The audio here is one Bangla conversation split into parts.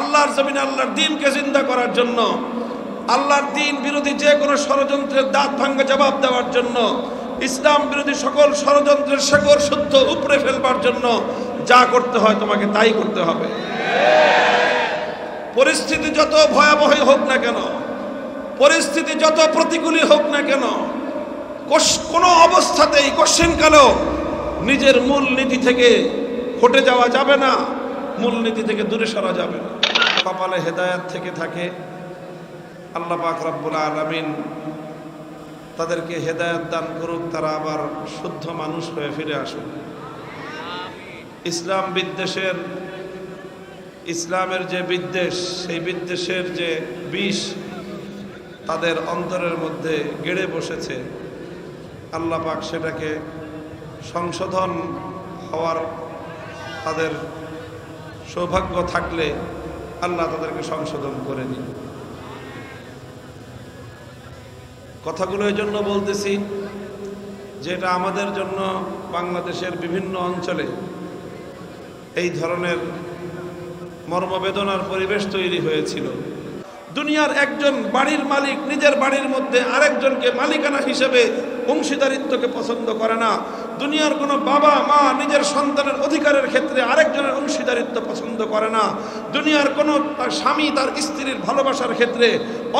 আল্লাহর জমিনে আল্লাহর দিনকে জিন্দা করার জন্য, আল্লাহর দিন বিরোধী যে কোনো ষড়যন্ত্রের দাঁত ভাঙ্গা জবাব দেওয়ার জন্য, ইসলাম বিরোধী সকল ষড়যন্ত্রের শেকর শুদ্ধ উপড়ে ফেলবার জন্য যা করতে হয় তোমাকে তাই করতে হবে। পরিস্থিতি যত ভয়াবহই হোক না কেন, পরিস্থিতি যত প্রতিকূলই হোক না কেন কোনো অবস্থাতেই কোশ্চেনকালেও নিজের মূল নীতি থেকে হটে যাওয়া যাবে না। মূল নীতি থেকে দূরে সরা যাবে। কপালে হেদায়াত থেকে থাকে। আল্লাহ পাক রব্বুল আলমিন তাদেরকে হেদায়াত দান করুক, তারা আবার শুদ্ধ মানুষ হয়ে ফিরে আসুক। ইসলাম বিদ্বেষের, ইসলামের যে বিদ্বেষ, সেই বিদ্বেষের যে বিষ তাদের অন্তরের মধ্যে গেড়ে বসেছে। আল্লাহ পাক সেটাকে সংশোধন হওয়ার তাদের সৌভাগ্য থাকলে আল্লাহ তাদেরকে সংশোধন করে দিন। কথাগুলো এই জন্য বলতেছি যে এটা আমাদের জন্য বাংলাদেশের বিভিন্ন অঞ্চলে এই ধরনের মর্মবেদনার পরিবেশ তৈরি হয়েছিল। দুনিয়ার একজন বাড়ির মালিক নিজের বাড়ির মধ্যে আরেকজনকে মালিকানা হিসেবে অংশীদারিত্বকে পছন্দ করে না। দুনিয়ার কোনো বাবা, মা নিজের সন্তানের অধিকারের ক্ষেত্রে আরেকজনের অংশীদারিত্ব পছন্দ করে না। দুনিয়ার কোনো তার স্বামী, তার স্ত্রীর ভালোবাসার ক্ষেত্রে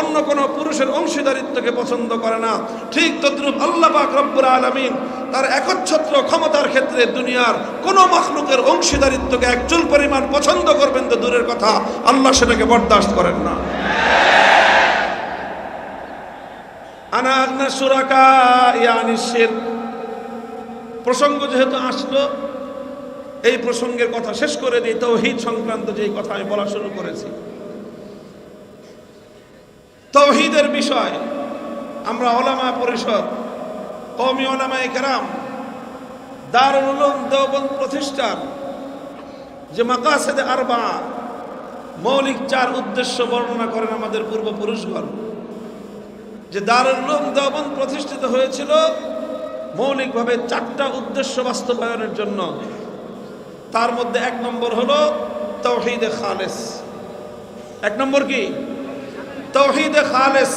অন্য কোনো পুরুষের অংশীদারিত্বকে পছন্দ করে না। ঠিক তদ্রুপ আল্লাহ পাক রব্বুর আলমিন তার একচ্ছত্র ক্ষমতার ক্ষেত্রে দুনিয়ার কোনো মখলুকের অংশীদারিত্বকে একচুল পরিমাণ পছন্দ করবেন তো দূরের কথা, আল্লাহ সেটাকে বরদাস্ত করেন না। আনা আগনা সুরাকা ইয়ানি শিরক প্রসঙ্গ যেহেতু আসলো, এই প্রসঙ্গের কথা শেষ করে দিই, তৌহিদ সংক্রান্ত যেই কথা আমি বলা শুরু করেছি। তৌহিদের বিষয়, আমরা ওলামা পরিষদ কৌমি ওলামায়ে কেরাম, দারুল উলুম প্রতিষ্ঠান, যে মাকাসেদে আরবা, মৌলিক চার উদ্দেশ্য বর্ণনা করেন আমাদের পূর্বপুরুষগণ। যে দারুল উলুম প্রতিষ্ঠিত হয়েছিল মৌলিকভাবে চারটা উদ্দেশ্য বাস্তবায়নের জন্য। তার মধ্যে এক নম্বর হলো তৌহিদে খালেস। এক নম্বর কি? তৌহিদে খালেস।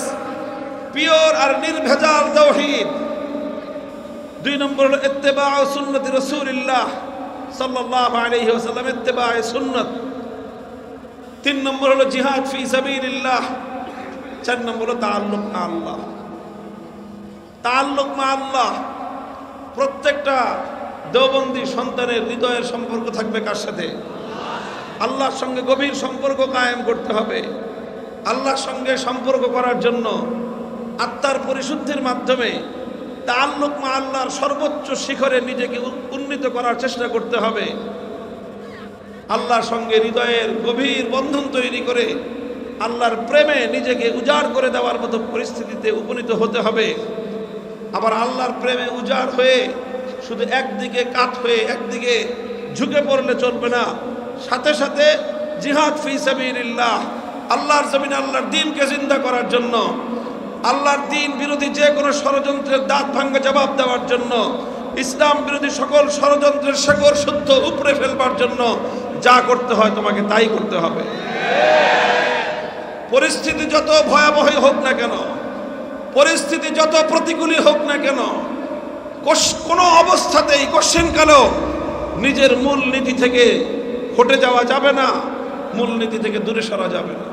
পিওর আর নির্ভেজাল তৌহিদ। দুই নম্বর হলো ইত্তেবা সুন্নতি রসুলিল্লাহ সাল্লাল্লাহু আলাইহি ওয়াসাল্লাম ইত্তেবা সুন্নত। তিন নম্বর হলো জিহাদ ফি সাবিলিল্লাহ। চার নম্বর হলো তাআল্লুক মা আল্লাহ। তাআল্লুক মা আল্লাহ প্রত্যেকটা দেওবন্দি সন্তানের হৃদয়ের সম্পর্ক থাকবে কার সাথে? আল্লাহর সঙ্গে গভীর সম্পর্ক কায়েম করতে হবে। আল্লাহর সঙ্গে সম্পর্ক করার জন্য আত্মার পরিশুদ্ধির মাধ্যমে তাল্লুক মা আল্লাহর সর্বোচ্চ শিখরে নিজেকে উন্নীত করার চেষ্টা করতে হবে। আল্লাহর সঙ্গে হৃদয়ের গভীর বন্ধন তৈরি করে আল্লাহর প্রেমে নিজেকে উজাড় করে দেওয়ার মতো পরিস্থিতিতে উপনীত হতে হবে। আবার আল্লাহর প্রেমে উজাড় হয়ে শুধু একদিকে কাত হয়ে একদিকে ঝুঁকে পড়লে চলবে না। সাথে সাথে জিহাদ ফি সাবিলিল্লাহ, আল্লাহর জমিন আল্লাহর দিনকে জিন্দা করার জন্য, আল্লাহর দিন বিরোধী যে কোনো ষড়যন্ত্রের দাঁত ভাঙ্গা জবাব দেওয়ার জন্য, ইসলাম বিরোধী সকল ষড়যন্ত্রের শেকর শুদ্ধ উপড়ে ফেলবার জন্য যা করতে হয় তোমাকে তাই করতে হবে। পরিস্থিতি যত ভয়াবহই হোক না কেন পরিস্থিতি যত প্রতিকূলই হোক না কেন কোনো অবস্থাতেই কোশ্চেনকালেও নিজের মূল নীতি থেকে হটে যাওয়া যাবে না মূল নীতি থেকে দূরে সরা যাবে না।